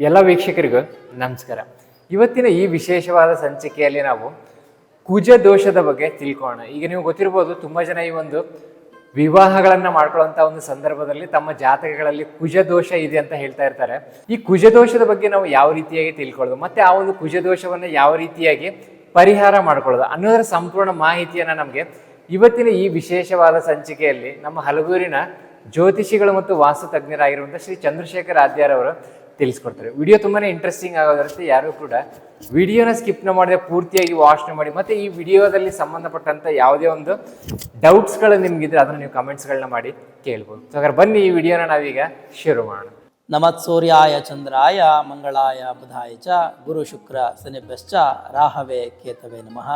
ಎಲ್ಲ ವೀಕ್ಷಕರಿಗೂ ನಮಸ್ಕಾರ. ಇವತ್ತಿನ ಈ ವಿಶೇಷವಾದ ಸಂಚಿಕೆಯಲ್ಲಿ ನಾವು ಕುಜ ದೋಷದ ಬಗ್ಗೆ ತಿಳ್ಕೊಳ್ಳೋಣ. ಈಗ ನೀವು ಗೊತ್ತಿರ್ಬೋದು ತುಂಬ ಜನ ಈ ಒಂದು ವಿವಾಹಗಳನ್ನು ಮಾಡ್ಕೊಳ್ಳುವಂಥ ಒಂದು ಸಂದರ್ಭದಲ್ಲಿ ತಮ್ಮ ಜಾತಕಗಳಲ್ಲಿ ಕುಜ ದೋಷ ಇದೆ ಅಂತ ಹೇಳ್ತಾ ಇರ್ತಾರೆ. ಈ ಕುಜ ದೋಷದ ಬಗ್ಗೆ ನಾವು ಯಾವ ರೀತಿಯಾಗಿ ತಿಳ್ಕೊಳ್ಳೋದು, ಮತ್ತು ಆ ಒಂದು ಕುಜ ದೋಷವನ್ನು ಯಾವ ರೀತಿಯಾಗಿ ಪರಿಹಾರ ಮಾಡ್ಕೊಳ್ಳೋದು ಅನ್ನೋದರ ಸಂಪೂರ್ಣ ಮಾಹಿತಿಯನ್ನು ನಮಗೆ ಇವತ್ತಿನ ಈ ವಿಶೇಷವಾದ ಸಂಚಿಕೆಯಲ್ಲಿ ನಮ್ಮ ಹಲಗೂರಿನ ಜ್ಯೋತಿಷಿಗಳು ಮತ್ತು ವಾಸ್ತು ತಜ್ಞರಾಗಿರುವಂಥ ಶ್ರೀ ಚಂದ್ರಶೇಖರ್ ಆದ್ಯಾರವರು ತಿಳಿಸ್ಕೊಡ್ತಾರೆ. ವಿಡಿಯೋ ತುಂಬಾ ಇಂಟ್ರೆಸ್ಟಿಂಗ್ ಆಗೋದಿರುತ್ತೆ, ಯಾರು ಕೂಡ. ವಿಡಿಯೋನ ಸ್ಕಿಪ್ನ ಮಾಡದೆ ಪೂರ್ತಿಯಾಗಿ ವಾಚ್ನ ಮಾಡಿ. ಮತ್ತೆ ಈ ವಿಡಿಯೋದಲ್ಲಿ ಸಂಬಂಧಪಟ್ಟಂತ ಯಾವುದೇ ಒಂದು ಡೌಟ್ಸ್ಗಳು ನಿಮ್ಗಿದ್ರೆ ಅದನ್ನು ನೀವು ಕಮೆಂಟ್ಸ್ಗಳನ್ನ ಮಾಡಿ ಕೇಳ್ಬೋದು. ಸೊ ಹಾಗಾದ್ರೆ ಬನ್ನಿ ಈ ವಿಡಿಯೋನ ನಾವೀಗ ಶುರು ಮಾಡೋಣ. ನಮತ್ ಸೂರ್ಯಾಯ ಚಂದ್ರಾಯ ಮಂಗಳಾಯ ಬುಧಾಯ ಚ ಗುರು ಶುಕ್ರ ಶನಿಭ್ಯಶ್ಚ ರಾಹವೇ ಕೇತವೇ ನಮಃ.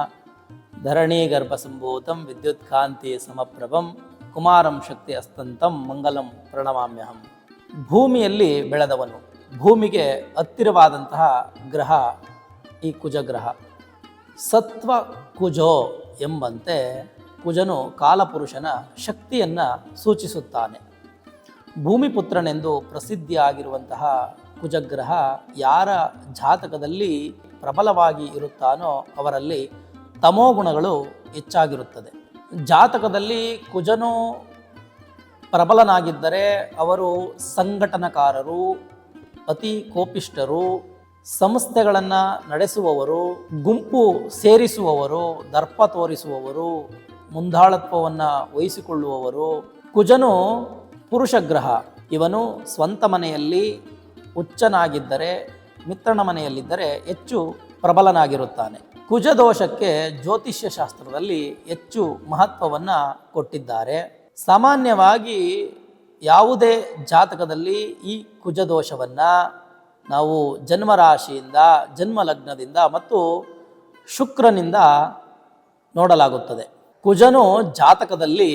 ಧರಣಿ ಗರ್ಭಸಂಭೂತಂ ವಿದ್ಯುತ್ ಕಾಂತಿ ಸಮಪ್ರಭಂ ಕುಮಾರಂ ಶಕ್ತಿ ಅಸ್ತಂತಂ ಮಂಗಲಂ ಪ್ರಣಮಾಮ್ಯಹಂ. ಭೂಮಿಯಲ್ಲಿ ಬೆಳೆದವನು. ಭೂಮಿಗೆ ಹತ್ತಿರವಾದಂತಹ ಗ್ರಹ ಈ ಕುಜಗ್ರಹ. ಸತ್ವ ಕುಜೋ ಎಂಬಂತೆ ಕುಜನು ಕಾಲಪುರುಷನ ಶಕ್ತಿಯನ್ನು ಸೂಚಿಸುತ್ತಾನೆ. ಭೂಮಿಪುತ್ರನೆಂದು ಪ್ರಸಿದ್ಧಿಯಾಗಿರುವಂತಹ ಕುಜಗ್ರಹ ಯಾರ ಜಾತಕದಲ್ಲಿ ಪ್ರಬಲವಾಗಿ ಇರುತ್ತಾನೋ ಅವರಲ್ಲಿ ತಮೋಗುಣಗಳು ಹೆಚ್ಚಾಗಿರುತ್ತದೆ. ಜಾತಕದಲ್ಲಿ ಕುಜನು ಪ್ರಬಲನಾಗಿದ್ದರೆ ಅವರು ಸಂಘಟನಕಾರರು ಅತಿ ಕೋಪಿಷ್ಟರು ಸಂಸ್ಥೆಗಳನ್ನು ನಡೆಸುವವರು, ಗುಂಪು ಸೇರಿಸುವವರು, ದರ್ಪ ತೋರಿಸುವವರು, ಮುಂದಾಳತ್ವವನ್ನು ವಹಿಸಿಕೊಳ್ಳುವವರು. ಕುಜನು ಪುರುಷ ಗ್ರಹ. ಇವನು ಸ್ವಂತ ಮನೆಯಲ್ಲಿ ಉಚ್ಚನಾಗಿದ್ದರೆ ಮಿತ್ರನ ಮನೆಯಲ್ಲಿದ್ದರೆ ಹೆಚ್ಚು ಪ್ರಬಲನಾಗಿರುತ್ತಾನೆ. ಕುಜದೋಷಕ್ಕೆ ಜ್ಯೋತಿಷ್ಯ ಶಾಸ್ತ್ರದಲ್ಲಿ ಹೆಚ್ಚು ಮಹತ್ವವನ್ನು ಕೊಟ್ಟಿದ್ದಾರೆ. ಸಾಮಾನ್ಯವಾಗಿ ಯಾವುದೇ ಜಾತಕದಲ್ಲಿ ಈ ಕುಜದೋಷವನ್ನು ನಾವು ಜನ್ಮರಾಶಿಯಿಂದ ಜನ್ಮ ಲಗ್ನದಿಂದ ಮತ್ತು ಶುಕ್ರನಿಂದ ನೋಡಲಾಗುತ್ತದೆ. ಕುಜನು ಜಾತಕದಲ್ಲಿ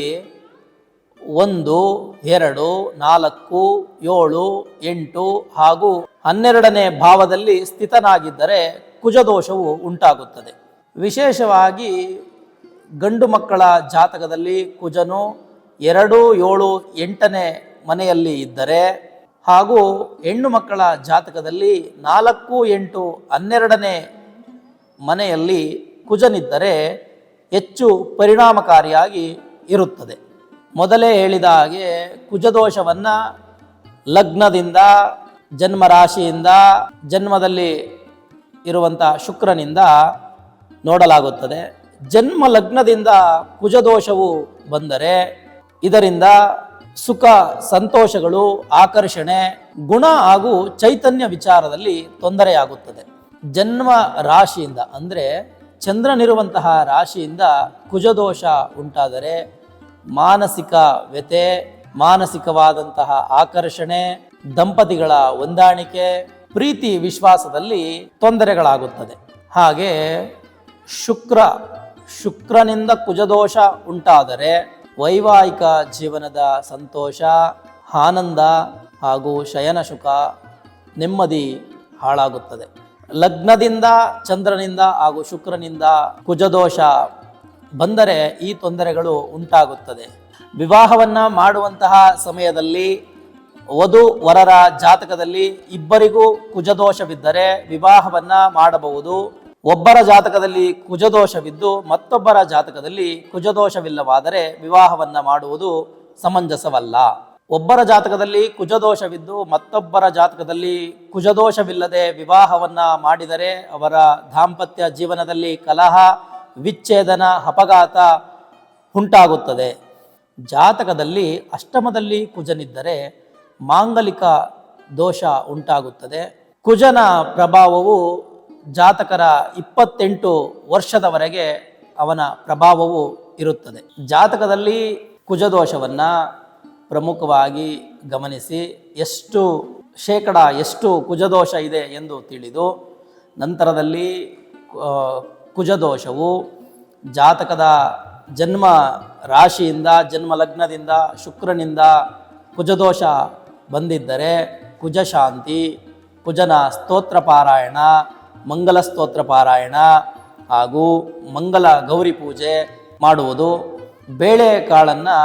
ಒಂದು, ಎರಡು, ನಾಲ್ಕು, ಏಳು, ಎಂಟು ಹಾಗೂ ಹನ್ನೆರಡನೇ ಭಾವದಲ್ಲಿ ಸ್ಥಿತನಾಗಿದ್ದರೆ ಕುಜದೋಷವು ಉಂಟಾಗುತ್ತದೆ. ವಿಶೇಷವಾಗಿ ಗಂಡು ಮಕ್ಕಳ ಜಾತಕದಲ್ಲಿ ಕುಜನು ಎರಡು, ಏಳು, ಎಂಟನೇ ಮನೆಯಲ್ಲಿ ಇದ್ದರೆ ಹಾಗೂ ಹೆಣ್ಣು ಮಕ್ಕಳ ಜಾತಕದಲ್ಲಿ ನಾಲ್ಕು, ಎಂಟು, ಹನ್ನೆರಡನೇ ಮನೆಯಲ್ಲಿ ಕುಜನಿದ್ದರೆ ಹೆಚ್ಚು ಪರಿಣಾಮಕಾರಿಯಾಗಿ ಇರುತ್ತದೆ. ಮೊದಲೇ ಹೇಳಿದ ಹಾಗೆ ಕುಜದೋಷವನ್ನು ಲಗ್ನದಿಂದ, ಜನ್ಮರಾಶಿಯಿಂದ, ಜನ್ಮದಲ್ಲಿ ಇರುವಂಥ ಶುಕ್ರನಿಂದ ನೋಡಲಾಗುತ್ತದೆ. ಜನ್ಮ ಲಗ್ನದಿಂದ ಕುಜದೋಷವು ಬಂದರೆ ಇದರಿಂದ ಸುಖ, ಸಂತೋಷಗಳು, ಆಕರ್ಷಣೆ, ಗುಣ ಹಾಗೂ ಚೈತನ್ಯ ವಿಚಾರದಲ್ಲಿ ತೊಂದರೆಯಾಗುತ್ತದೆ. ಜನ್ಮ ರಾಶಿಯಿಂದ ಅಂದರೆ ಚಂದ್ರನಿರುವಂತಹ ರಾಶಿಯಿಂದ ಕುಜದೋಷ ಉಂಟಾದರೆ ಮಾನಸಿಕ ವ್ಯತೆ ಮಾನಸಿಕವಾದಂತಹ ಆಕರ್ಷಣೆ, ದಂಪತಿಗಳ ಹೊಂದಾಣಿಕೆ, ಪ್ರೀತಿ ವಿಶ್ವಾಸದಲ್ಲಿ ತೊಂದರೆಗಳಾಗುತ್ತದೆ. ಹಾಗೆ ಶುಕ್ರ, ಶುಕ್ರನಿಂದ ಕುಜದೋಷ ಉಂಟಾದರೆ ವೈವಾಹಿಕ ಜೀವನದ ಸಂತೋಷ, ಆನಂದ ಹಾಗೂ ಶಯನ ಸುಖ ನೆಮ್ಮದಿ ಹಾಳಾಗುತ್ತದೆ. ಲಗ್ನದಿಂದ, ಚಂದ್ರನಿಂದ ಹಾಗೂ ಶುಕ್ರನಿಂದ ಕುಜದೋಷ ಬಂದರೆ ಈ ತೊಂದರೆಗಳು ಉಂಟಾಗುತ್ತದೆ. ವಿವಾಹವನ್ನು ಮಾಡುವಂತಹ ಸಮಯದಲ್ಲಿ, ವಧು ವರರ ಜಾತಕದಲ್ಲಿ ಇಬ್ಬರಿಗೂ ಕುಜದೋಷವಿದ್ದರೆ ವಿವಾಹವನ್ನು ಮಾಡಬಹುದು. ಒಬ್ಬರ ಜಾತಕದಲ್ಲಿ ಕುಜದೋಷವಿದ್ದು ಮತ್ತೊಬ್ಬರ ಜಾತಕದಲ್ಲಿ ಕುಜದೋಷವಿಲ್ಲವಾದರೆ ವಿವಾಹವನ್ನು ಮಾಡುವುದು ಸಮಂಜಸವಲ್ಲ. ಒಬ್ಬರ ಜಾತಕದಲ್ಲಿ ಕುಜದೋಷವಿದ್ದು ಮತ್ತೊಬ್ಬರ ಜಾತಕದಲ್ಲಿ ಕುಜದೋಷವಿಲ್ಲದೆ ವಿವಾಹವನ್ನ ಮಾಡಿದರೆ ಅವರ ದಾಂಪತ್ಯ ಜೀವನದಲ್ಲಿ ಕಲಹ, ವಿಚ್ಛೇದನ, ಅಪಘಾತ ಉಂಟಾಗುತ್ತದೆ. ಜಾತಕದಲ್ಲಿ ಅಷ್ಟಮದಲ್ಲಿ ಕುಜನಿದ್ದರೆ ಮಾಂಗಲಿಕ ದೋಷ ಉಂಟಾಗುತ್ತದೆ. ಕುಜನ ಪ್ರಭಾವವು ಜಾತಕರ ಇಪ್ಪತ್ತೆಂಟು ವರ್ಷದವರೆಗೆ ಅವನ ಪ್ರಭಾವವು ಇರುತ್ತದೆ. ಜಾತಕದಲ್ಲಿ ಕುಜದೋಷವನ್ನು ಪ್ರಮುಖವಾಗಿ ಗಮನಿಸಿ ಎಷ್ಟು ಶೇಕಡ ಎಷ್ಟು ಕುಜದೋಷ ಇದೆ ಎಂದು ತಿಳಿದು, ನಂತರದಲ್ಲಿ ಕುಜದೋಷವು ಜಾತಕದ ಜನ್ಮ ರಾಶಿಯಿಂದ, ಜನ್ಮ ಲಗ್ನದಿಂದ, ಶುಕ್ರನಿಂದ ಕುಜದೋಷ ಬಂದಿದ್ದರೆ ಕುಜಶಾಂತಿ, ಕುಜನ ಸ್ತೋತ್ರ ಪಾರಾಯಣ ಮಂಗಲ ಸ್ತೋತ್ರ ಪಾರಾಯಣ ಹಾಗೂ ಮಂಗಲ ಗೌರಿ ಪೂಜೆ ಮಾಡುವುದು. ಬೇಳೆ ಕಾಳನ್ನು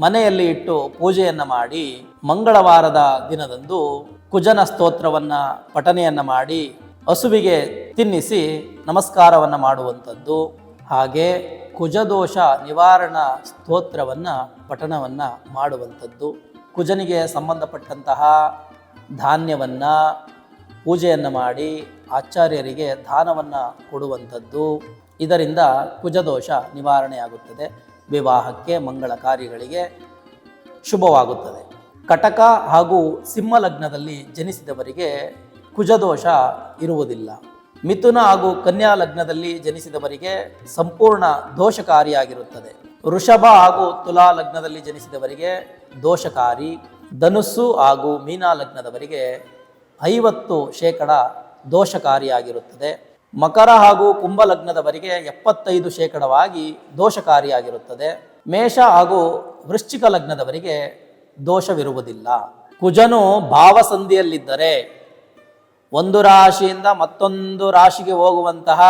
ಮನೆಯಲ್ಲಿ ಇಟ್ಟು ಪೂಜೆಯನ್ನು ಮಾಡಿ ಮಂಗಳವಾರದ ದಿನದಂದು ಕುಜನ ಸ್ತೋತ್ರವನ್ನು ಪಠನೆಯನ್ನು ಮಾಡಿ ಹಸುವಿಗೆ ತಿನ್ನಿಸಿ ನಮಸ್ಕಾರವನ್ನು ಮಾಡುವಂಥದ್ದು. ಹಾಗೆ ಕುಜದೋಷ ನಿವಾರಣಾ ಸ್ತೋತ್ರವನ್ನು ಪಠಣವನ್ನು ಮಾಡುವಂಥದ್ದು. ಕುಜನಿಗೆ ಸಂಬಂಧಪಟ್ಟಂತಹ ಧಾನ್ಯವನ್ನು ಪೂಜೆಯನ್ನು ಮಾಡಿ ಆಚಾರ್ಯರಿಗೆ ದಾನವನ್ನು ಕೊಡುವಂಥದ್ದು. ಇದರಿಂದ ಕುಜದೋಷ ನಿವಾರಣೆಯಾಗುತ್ತದೆ. ವಿವಾಹಕ್ಕೆ ಮಂಗಳ ಕಾರ್ಯಗಳಿಗೆ ಶುಭವಾಗುತ್ತದೆ. ಕಟಕ ಹಾಗೂ ಸಿಂಹ ಲಗ್ನದಲ್ಲಿ ಜನಿಸಿದವರಿಗೆ ಕುಜದೋಷ ಇರುವುದಿಲ್ಲ. ಮಿಥುನ ಹಾಗೂ ಕನ್ಯಾ ಲಗ್ನದಲ್ಲಿ ಜನಿಸಿದವರಿಗೆ ಸಂಪೂರ್ಣ ದೋಷಕಾರಿಯಾಗಿರುತ್ತದೆ. ವೃಷಭ ಹಾಗೂ ತುಲಾ ಲಗ್ನದಲ್ಲಿ ಜನಿಸಿದವರಿಗೆ ದೋಷಕಾರಿ. ಧನುಸ್ಸು ಹಾಗೂ ಮೀನಾ ಲಗ್ನದವರಿಗೆ ಐವತ್ತು ಶೇಕಡ ದೋಷಕಾರಿಯಾಗಿರುತ್ತದೆ. ಮಕರ ಹಾಗೂ ಕುಂಭ ಲಗ್ನದವರಿಗೆ ಎಪ್ಪತ್ತೈದು ಶೇಕಡವಾಗಿ ದೋಷಕಾರಿಯಾಗಿರುತ್ತದೆ. ಮೇಷ ಹಾಗೂ ವೃಶ್ಚಿಕ ಲಗ್ನದವರಿಗೆ ದೋಷವಿರುವುದಿಲ್ಲ. ಕುಜನು ಭಾವಸಂಧಿಯಲ್ಲಿದ್ದರೆ ಒಂದು ರಾಶಿಯಿಂದ ಮತ್ತೊಂದು ರಾಶಿಗೆ ಹೋಗುವಂತಹ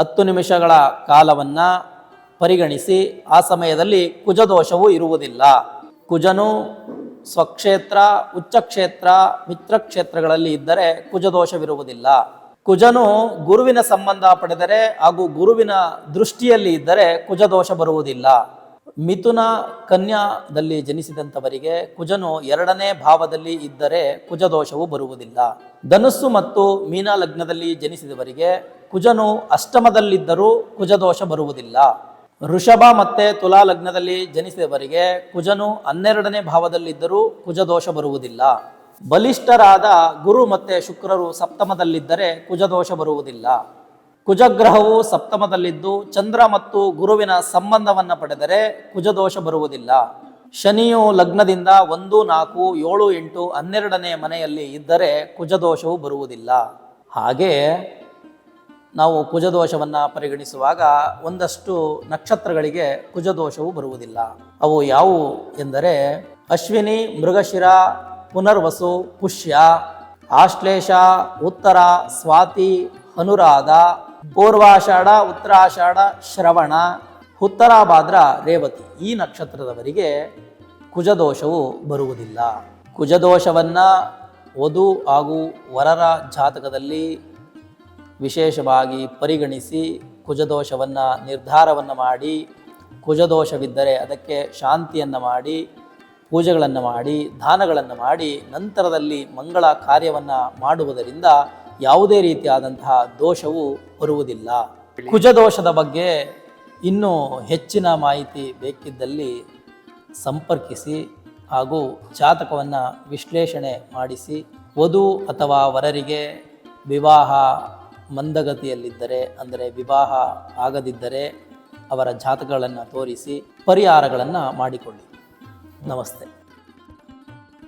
ಹತ್ತು ನಿಮಿಷಗಳ ಕಾಲವನ್ನು ಪರಿಗಣಿಸಿ ಆ ಸಮಯದಲ್ಲಿ ಕುಜದೋಷವು ಇರುವುದಿಲ್ಲ. ಕುಜನು ಸ್ವಕ್ಷೇತ್ರ, ಉಚ್ಚಕ್ಷೇತ್ರ, ಮಿತ್ರಕ್ಷೇತ್ರಗಳಲ್ಲಿ ಇದ್ದರೆ ಕುಜದೋಷವಿರುವುದಿಲ್ಲ. ಕುಜನು ಗುರುವಿನ ಸಂಬಂಧ ಪಡೆದರೆ ಹಾಗೂ ಗುರುವಿನ ದೃಷ್ಟಿಯಲ್ಲಿ ಇದ್ದರೆ ಕುಜದೋಷ ಬರುವುದಿಲ್ಲ. ಮಿಥುನ ಕನ್ಯಾದಲ್ಲಿ ಜನಿಸಿದಂಥವರಿಗೆ ಕುಜನು ಎರಡನೇ ಭಾವದಲ್ಲಿ ಇದ್ದರೆ ಕುಜದೋಷವು ಬರುವುದಿಲ್ಲ. ಧನುಸ್ಸು ಮತ್ತು ಮೀನಾ ಲಗ್ನದಲ್ಲಿ ಜನಿಸಿದವರಿಗೆ ಕುಜನು ಅಷ್ಟಮದಲ್ಲಿದ್ದರೂ ಕುಜದೋಷ ಬರುವುದಿಲ್ಲ. ಋಷಭ ಮತ್ತೆ ತುಲಾ ಲಗ್ನದಲ್ಲಿ ಜನಿಸಿದವರಿಗೆ ಕುಜನು ಹನ್ನೆರಡನೇ ಭಾವದಲ್ಲಿದ್ದರೂ ಕುಜದೋಷ ಬರುವುದಿಲ್ಲ. ಬಲಿಷ್ಠರಾದ ಗುರು ಮತ್ತೆ ಶುಕ್ರರು ಸಪ್ತಮದಲ್ಲಿದ್ದರೆ ಕುಜದೋಷ ಬರುವುದಿಲ್ಲ. ಕುಜಗ್ರಹವು ಸಪ್ತಮದಲ್ಲಿದ್ದು ಚಂದ್ರ ಮತ್ತು ಗುರುವಿನ ಸಂಬಂಧವನ್ನು ಪಡೆದರೆ ಕುಜದೋಷ ಬರುವುದಿಲ್ಲ. ಶನಿಯು ಲಗ್ನದಿಂದ ಒಂದು, ನಾಲ್ಕು, ಏಳು, ಎಂಟು, ಹನ್ನೆರಡನೇ ಮನೆಯಲ್ಲಿ ಇದ್ದರೆ ಕುಜದೋಷವು ಬರುವುದಿಲ್ಲ. ಹಾಗೆ ನಾವು ಕುಜದೋಷವನ್ನು ಪರಿಗಣಿಸುವಾಗ ಒಂದಷ್ಟು ನಕ್ಷತ್ರಗಳಿಗೆ ಕುಜದೋಷವು ಬರುವುದಿಲ್ಲ. ಅವು ಯಾವುವು ಎಂದರೆ ಅಶ್ವಿನಿ, ಮೃಗಶಿರ, ಪುನರ್ವಸು, ಪುಷ್ಯ, ಆಶ್ಲೇಷ, ಉತ್ತರ, ಸ್ವಾತಿ, ಅನುರಾಧ, ಪೂರ್ವಾಷಾಢ, ಉತ್ತರಾಷಾಢ, ಶ್ರವಣ, ಉತ್ತರಾಭಾದ್ರ, ರೇವತಿ ಈ ನಕ್ಷತ್ರದವರಿಗೆ ಕುಜದೋಷವು ಬರುವುದಿಲ್ಲ. ಕುಜದೋಷವನ್ನು ವಧು ಹಾಗೂ ವರರ ಜಾತಕದಲ್ಲಿ ವಿಶೇಷವಾಗಿ ಪರಿಗಣಿಸಿ ಕುಜದೋಷವನ್ನು ನಿರ್ಧಾರವನ್ನು ಮಾಡಿ, ಕುಜದೋಷವಿದ್ದರೆ ಅದಕ್ಕೆ ಶಾಂತಿಯನ್ನು ಮಾಡಿ, ಪೂಜೆಗಳನ್ನು ಮಾಡಿ, ದಾನಗಳನ್ನು ಮಾಡಿ, ನಂತರದಲ್ಲಿ ಮಂಗಳ ಕಾರ್ಯವನ್ನು ಮಾಡುವುದರಿಂದ ಯಾವುದೇ ರೀತಿಯಾದಂತಹ ದೋಷವು ಬರುವುದಿಲ್ಲ. ಕುಜದೋಷದ ಬಗ್ಗೆ ಇನ್ನೂ ಹೆಚ್ಚಿನ ಮಾಹಿತಿ ಬೇಕಿದ್ದಲ್ಲಿ ಸಂಪರ್ಕಿಸಿ ಹಾಗೂ ಜಾತಕವನ್ನು ವಿಶ್ಲೇಷಣೆ ಮಾಡಿಸಿ, ವಧು ಅಥವಾ ವರರಿಗೆ ವಿವಾಹ ಮಂದಗತಿಯಲ್ಲಿದ್ದರೆ ಅಂದರೆ ವಿವಾಹ ಆಗದಿದ್ದರೆ ಅವರ ಜಾತಕಗಳನ್ನು ತೋರಿಸಿ ಪರಿಹಾರಗಳನ್ನು ಮಾಡಿಕೊಳ್ಳಿ. ನಮಸ್ತೆ.